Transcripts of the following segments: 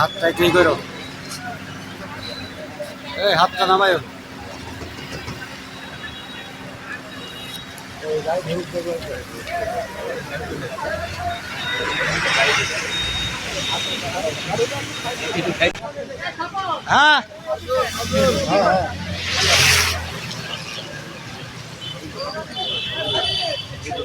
হাতটা কি করো। এই হাতটা নামায়ো। হ্যাঁ। চলো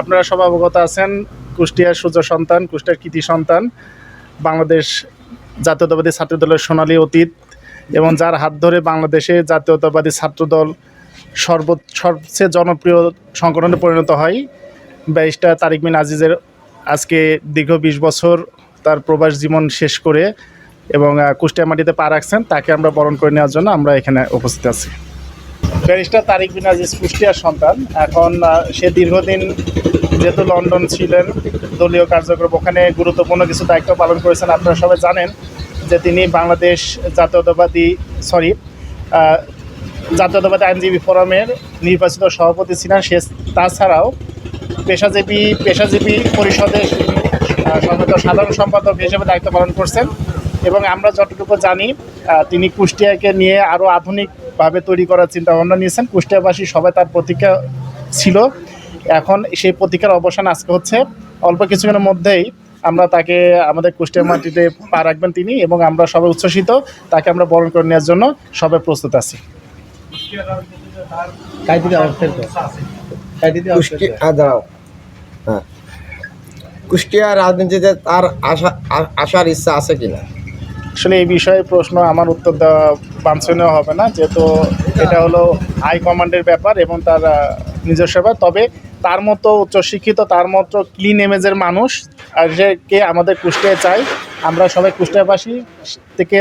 আপনারা সব অবগত আছেন, কুষ্টিয়ার সূর্য সন্তান, কুষ্টিয়ার কৃতি সন্তান, বাংলাদেশ জাতীয়তাবাদী ছাত্র দলের সোনালী অতীত এবং যার হাত ধরে বাংলাদেশে জাতীয়তাবাদী ছাত্রদল সর্ব, সবচেয়ে জনপ্রিয় সংগঠনে পরিণত হয়। ব্যারিস্টার তারিক বিন আজিজের আজকে দীর্ঘ বিশ বছর তার প্রবাস জীবন শেষ করে এবং কুষ্টিয়া মাটিতে পা রাখছেন, তাকে আমরা বরণ করে নেওয়ার জন্য আমরা এখানে উপস্থিত আছি। ব্যারিস্টার তারিক বিন আজিজ কুষ্টিয়ার সন্তান। এখন সে দীর্ঘদিন যেহেতু লন্ডন ছিলেন দলীয় কার্যক্রম ওখানে গুরুত্বপূর্ণ কিছু দায়িত্ব পালন করেছেন আপনারা সবাই জানেন যে তিনি বাংলাদেশ জাতীয়তাবাদী সরি জাতীয়তাবাদী আইনজীবী ফোরামের নির্বাচিত সভাপতি ছিলেন। সে তাছাড়াও পেশাজীবী পেশাজীবী পরিষদের আহ, সাধারণ সম্পাদক হিসেবে দায়িত্ব পালন করছেন এবং আমরা যতটুকু জানি তিনি কুষ্টিয়াকে নিয়ে আরও আধুনিকভাবে তৈরি করার চিন্তা ভাবনা নিয়েছেন। কুষ্টিয়াবাসী সবাই তার প্রতীক্ষা ছিল। এখন সেই প্রতীক্ষার অবসান আজকে হচ্ছে। অল্প কিছুক্ষণের মধ্যেই আমরা তাকে আমাদের কুষ্টিয়া মাটিতে পা রাখবেন তিনি এবং আমরা সবাই উচ্ছ্বসিত। তাকে আমরা বরণ করে নেওয়ার জন্য সবাই প্রস্তুত আছি। হ্যাঁ। কুষ্টিয়া রাজনীতিতে তার আশা আসার ইচ্ছা আছে কিনা? আসলে এই বিষয়ে প্রশ্ন, আমার উত্তর দেওয়া বাঞ্ছনীয় হবে না, যেহেতু এটা হলো হাই কমান্ডের ব্যাপার এবং তার নিজস্ব ব্যাপার। তবে তার মতো উচ্চশিক্ষিত, তার মতো ক্লিন ইমেজের মানুষ, আর কে আমাদের কুষ্টিয়ায় চাই আমরা সবাই কুষ্টিয়াবাসী থেকে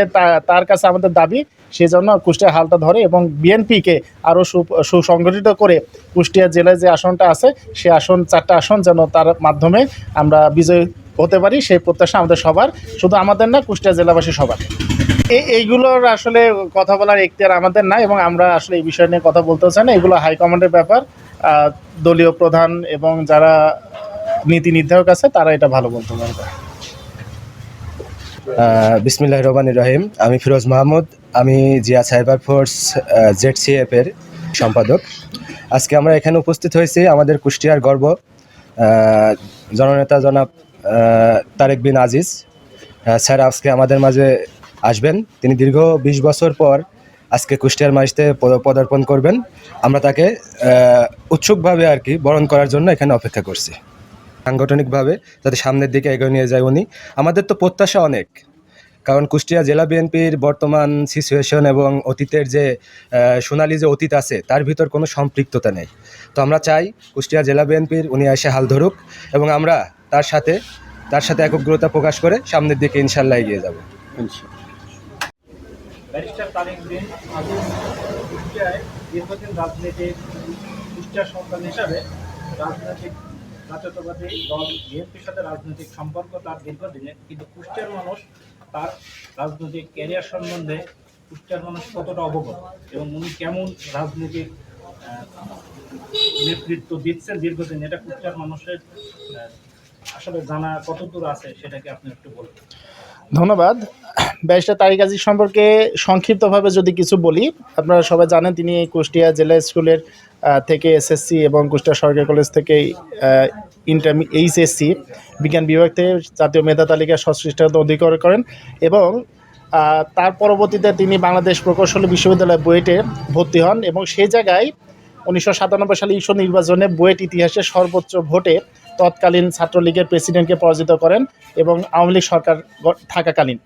তার কাছে আমাদের দাবি, সেজন্য কুষ্টিয়া হালটা ধরে এবং বিএনপিকে আরও সুসংগঠিত করে কুষ্টিয়া জেলায় যে আসনটা আছে, সে আসন, চারটা আসন যেন তার মাধ্যমে আমরা বিজয় হতে পারি, সেই প্রত্যাশা আমাদের সবার। শুধু আমাদের না, কুষ্টিয়া জেলাবাসী সবার। এই, এইগুলোর আসলে কথা বলার এখতিয়ার আমাদের না এবং আমরা আসলে এই বিষয় নিয়ে কথা বলতে চাই না। এগুলো হাইকমান্ডের ব্যাপার। দলীয় প্রধান এবং যারা নীতি নির্ধারক আছে, তারা এটা ভালো বলতে পারবে। বিসমিল্লাহ রহমান রহিম। আমি ফিরোজ মাহমুদ। আমি জিয়া সাইবার ফোর্স জেড এর সম্পাদক। আজকে আমরা এখানে উপস্থিত হয়েছি আমাদের কুষ্টিয়ার গর্ব। জননেতা জনাব তারেক বিন আজিজ স্যার আজকে আমাদের মাঝে আসবেন। তিনি দীর্ঘ বিশ বছর পর আজকে কুষ্টিয়ার পদ- পদার্পণ করবেন। আমরা তাকে উৎসুকভাবে আর কি বরণ করার জন্য এখানে অপেক্ষা করছি। সাংগঠনিকভাবে যাতে সামনের দিকে এগিয়ে নিয়ে যায় উনি। আমাদের তো প্রত্যাশা অনেক, কারণ কুষ্টিয়া জেলা বিএনপির বর্তমান সিচুয়েশন এবং অতীতের যে সোনালি যে অতীত আছে, তার ভিতর কোনো সম্পৃক্ততা নেই। তো আমরা চাই কুষ্টিয়া জেলা বিএনপির উনি এসে হাল ধরুক এবং আমরা তার সাথে তার সাথে একগ্রতা প্রকাশ করে সামনের দিকে ইনশাল্লাহ এগিয়ে যাব। ব্যারিস্টার কুষ্টিয়ায় দীর্ঘদিন রাজনীতির সন্তান হিসাবে রাজনৈতিক সাথে রাজনৈতিক সম্পর্ক তার দীর্ঘদিনের, কিন্তু কুষ্টিয়ার মানুষ তার রাজনৈতিক ক্যারিয়ার সম্বন্ধে কুষ্টিয়ার মানুষ কতটা অবগত এবং উনি কেমন রাজনৈতিক নেতৃত্ব দিচ্ছেন দীর্ঘদিন, এটা কুষ্টিয়ার মানুষের আসলে জানা কতদূর আছে সেটাকে আপনি একটু বলবেন ধন্যবাদ। ব্যারিস্টার তারিক আজিজ সম্পর্কে সংক্ষিপ্তভাবে যদি কিছু বলি, আপনারা সবাই জানেন তিনি কুষ্টিয়া জেলা স্কুলের থেকে এসএসসি এবং কুষ্টিয়া সরকারি কলেজ থেকে ইন্টারমি, এইচএসসি, বিজ্ঞান বিভাগ থেকে জাতীয় মেধা তালিকায় সশৃষ্টতা অধিকার করেন এবং তার পরবর্তীতে তিনি বাংলাদেশ প্রকৌশলী বিশ্ববিদ্যালয় বুয়েটে ভর্তি হন এবং সেই জায়গায় উনিশশো সাতানব্বই সালে ইস্যু নির্বাচনে বুয়েট ইতিহাসে সর্বোচ্চ ভোটে তৎকালীন ছাত্রলীগের প্রেসিডেন্টকে পরাজিত করেন এবং আওয়ামী লীগ সরকার থাকাকালীন।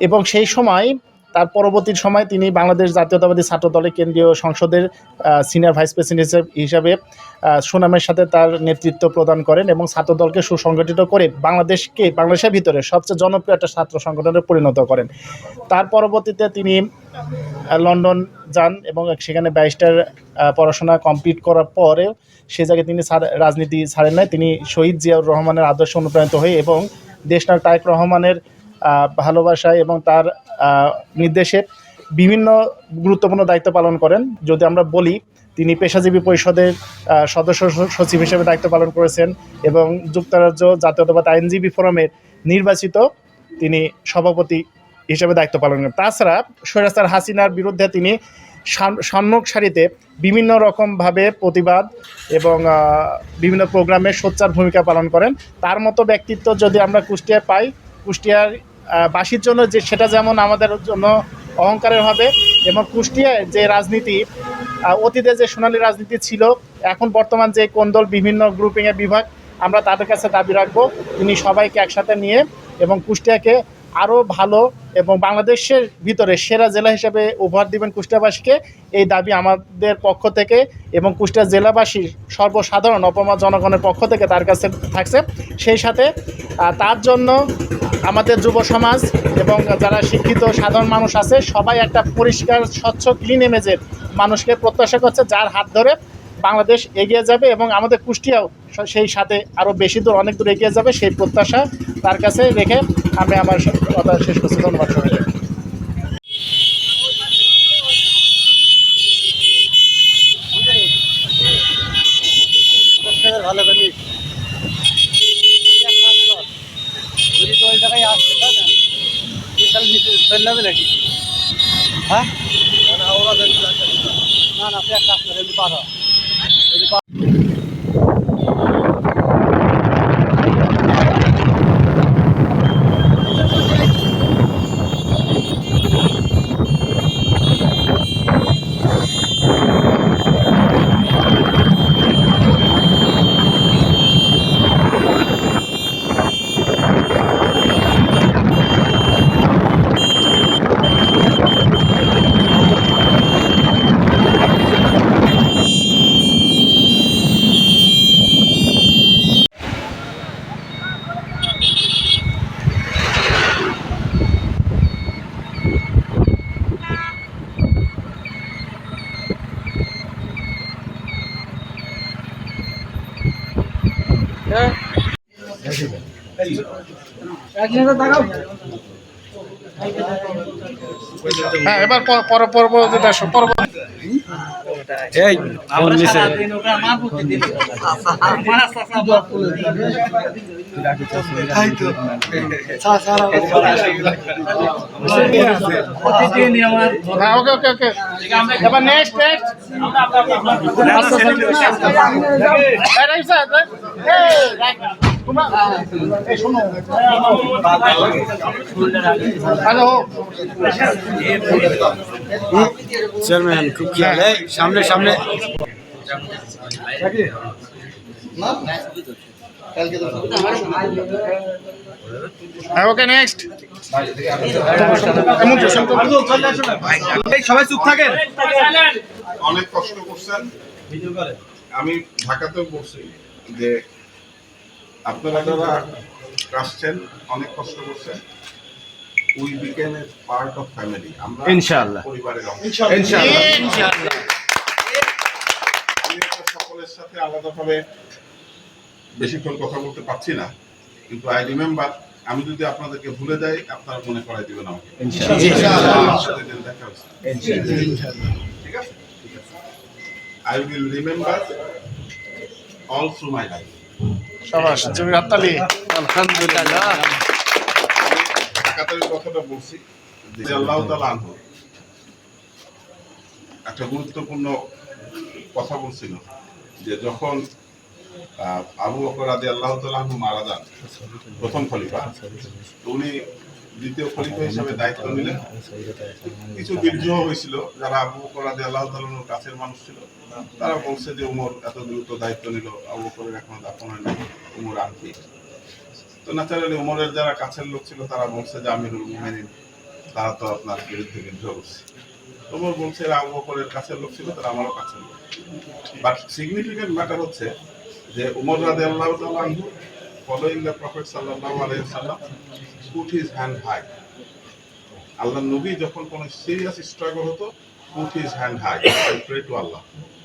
এবং সেই সময় তার পরবর্তী সময় তিনি বাংলাদেশ জাতীয়তাবাদী ছাত্র দলের কেন্দ্রীয় সংসদের সিনিয়র ভাইস প্রেসিডেন্ট হিসাবে সুনামের সাথে তার নেতৃত্ব প্রদান করেন এবং ছাত্র দলকে সুসংগঠিত করে বাংলাদেশকে, বাংলাদেশের ভিতরে সবচেয়ে জনপ্রিয় একটা ছাত্র সংগঠনে পরিণত করেন। তার পরবর্তীতে তিনি লন্ডন যান এবং সেখানে ব্যারিস্টার পড়াশোনা কমপ্লিট করার পরে সে জায়গায় তিনি রাজনীতি ছাড়েন নাই। তিনি শহীদ জিয়াউর রহমানের আদর্শে অনুপ্রাণিত হয়ে এবং দেশনায়ক তারেক রহমানের ভালোবাসায় এবং তার নির্দেশে বিভিন্ন গুরুত্বপূর্ণ দায়িত্ব পালন করেন। যদি আমরা বলি, তিনি পেশাজীবী পরিষদের সদস্য সচিব হিসেবে দায়িত্ব পালন করেছেন এবং যুক্তরাজ্য জাতীয়তাবাদ আইনজীবী ফোরামের নির্বাচিত তিনি সভাপতি হিসেবে দায়িত্ব পালন করেন। তাছাড়া সৈরাস্তার হাসিনার বিরুদ্ধে তিনি সাম- সম্মুখ সারিতে বিভিন্ন রকমভাবে প্রতিবাদ এবং বিভিন্ন প্রোগ্রামে সোচ্চার ভূমিকা পালন করেন। তার মতো ব্যক্তিত্ব যদি আমরা কুষ্টিয়ায় পাই, কুষ্টিয়ার বাসীর জন্য যে সেটা যেমন আমাদের জন্য অহংকারের হবে এবং কুষ্টিয়ায় যে রাজনীতি অতীতে যে সোনালী রাজনীতি ছিল, এখন বর্তমান যে কোন দল বিভিন্ন গ্রুপিংয়ের বিভাগ, আমরা তাদের কাছে দাবি রাখব, তিনি সবাইকে একসাথে নিয়ে এবং কুষ্টিয়াকে আরও ভালো এবং বাংলাদেশের ভিতরে সেরা জেলা হিসেবে উপহার দিবেন কুষ্টিয়াবাসীকে। এই দাবি আমাদের পক্ষ থেকে এবং কুষ্টিয়া জেলাবাসীর সর্বসাধারণ অপমা জনগণের পক্ষ থেকে তার কাছে থাকছে। সেই সাথে তার জন্য আমাদের যুব সমাজ এবং যারা শিক্ষিত সাধারণ মানুষ আছে, সবাই একটা পরিষ্কার, স্বচ্ছ ক্লিন ইমেজের মানুষকে প্রত্যাশা করছে, যার হাত ধরে বাংলাদেশ এগিয়ে যাবে এবং আমাদের কুষ্টিয়াও সেই সাথে আরও বেশি দূর, অনেক দূর এগিয়ে যাবে, সেই প্রত্যাশা তার কাছে রেখে আমি আমার স- কথা শেষ করছি। ধন্যবাদ সবাইকে। ভালো করি তো ওই জায়গায় না। না না তুই এক কাজ করে পার হ্যাঁ এবার পর- পর পরবর্তীতে আসো পরবর্তী এই ফোন নিচে তোমরা এই শোনো হ্যালো চেয়ারম্যান খুব খেয়াল সামনে সামনে। হ্যাঁ ওকে নেক্সট সবাই চুপ থাকেন। অনেক কষ্ট করছেন। আমি ঢাকাতেও বলছি যে আপনারা যারা আসছেন অনেক কষ্ট করছেন। We became a part of family আমরা ইনশাআল্লাহ। পরিবারের অংশ। ইনশাআল্লাহ। আপনার সকলের সাথে আলাদাভাবে বেশিক্ষণ কথা বলতে পারছি না কিন্তু আই রিমেম্বার আমি যদি আপনাদেরকে ভুলে যাই আপনারা মনে করাই দিবেন আমাকে। ঠিক আছে? I will remember all through my life সবাস জমি হাততালি। আলহামদুলিল্লাহ। ঢাকাতে কথাটা বলছি যে আল্লাহ তাআলা আনহু। একটা গুরুত্বপূর্ণ কথা বলছিল যে যখন আবু বকর রাদি আল্লাহ তাআলা মারা যান। প্রথম খলিফা। উনি দ্বিতীয় খলিফা হিসাবে দায়িত্ব নিলেন। কিছু বিদ্রোহ হয়েছিল, যারা আবু বকর রাদি আল্লাহ তাআলার কাছের মানুষ ছিল, তারা বলছে যে উমর এত দ্রুত দায়িত্ব নিল, আবু বকরের এখনও দাফন হয় নাই, উমর আনফি তো ন্যাচারালি উমরের যারা কাছের লোক ছিল, তারা বলছে যে আমিরুল মুমিনিন, তারা তো আপনার বিরুদ্ধে বিদ্রোহ করছে উমর বলছে আবু বকরের কাছের লোক ছিল, তারা আমারও কাছের লোক। বাট সিগনিফিকেন্ট ম্যাটার হচ্ছে যে উমর রাদে আল্লাহ ফলোইং দ্য প্রফেট আলাইহি সাল্লাম পুট হিজ হ্যান্ড হাই আল্লাহ নবী যখন কোনো সিরিয়াস স্ট্রাগল হতো put his hand high pray to Allah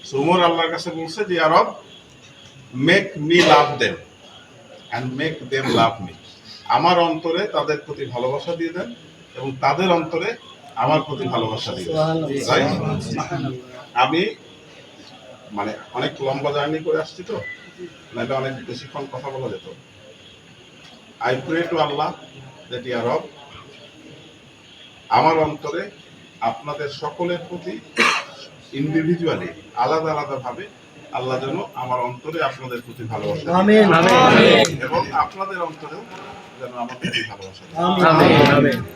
so Umar আল্লাহর কাছে বলছে যে আরব make me love them and make them love me আমার অন্তরে তাদের প্রতি ভালোবাসা দিয়ে দেন এবং তাদের অন্তরে আমার প্রতি ভালোবাসা দিয়ে দেন। আমি মানে অনেক লম্বা জার্নি করে আসছি তো। নাহলে অনেক বেশিক্ষণ কথা বলা যেত। I pray to Allah that year of আমার অন্তরে আপনাদের সকলের প্রতি ইন্ডিভিজুয়ালি আলাদা আলাদা ভাবে আল্লাহ যেন আমার অন্তরে আপনাদের প্রতি ভালোবাসা এবং আপনাদের অন্তরেও যেন আমার প্রতি ভালোবাসা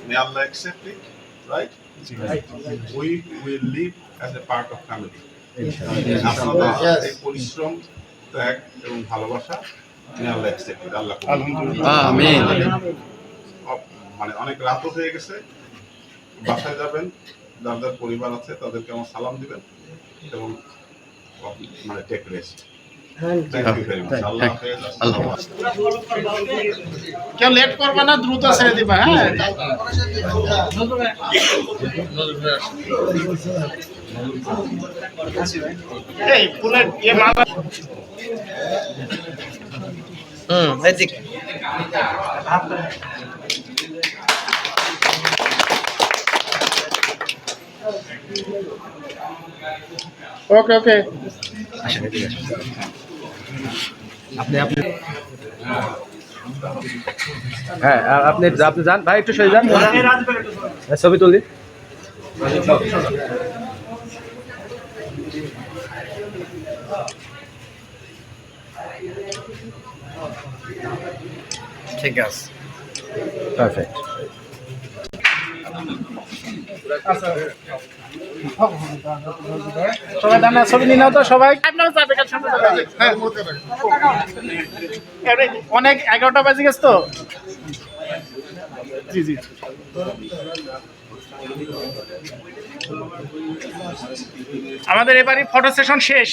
may Allah accept it right we will live as a part of family আপনাদের এই পরিশ্রম ত্যাগ এবং ভালোবাসা আল্লাহ অ্যাকসেপ্ট মানে অনেক রাতও হয়ে গেছে বাসায় যাবেন যার যার পরিবার আছে তাদেরকে আমার সালাম দিবেন এবং মানে টেক রেস্ট। কেউ লেট করবে না দ্রুত ছেড়ে দিবা হ্যাঁ? এই ফুলের ইয়ে এদিকে ওকে ওকে হ্যাঁ আর আপনি আপনি যান। ভাই একটু সরে যান। হ্যাঁ, ছবি তুলি। ঠিক আছে। পারফেক্ট সবাই দাঁড়া ছবি নিয়ে নাও তো সবাই। হ্যাঁ। অনেক এগারোটা বাজে গেছে তো? জি জি। আমাদের এবারে ফটো সেশন শেষ।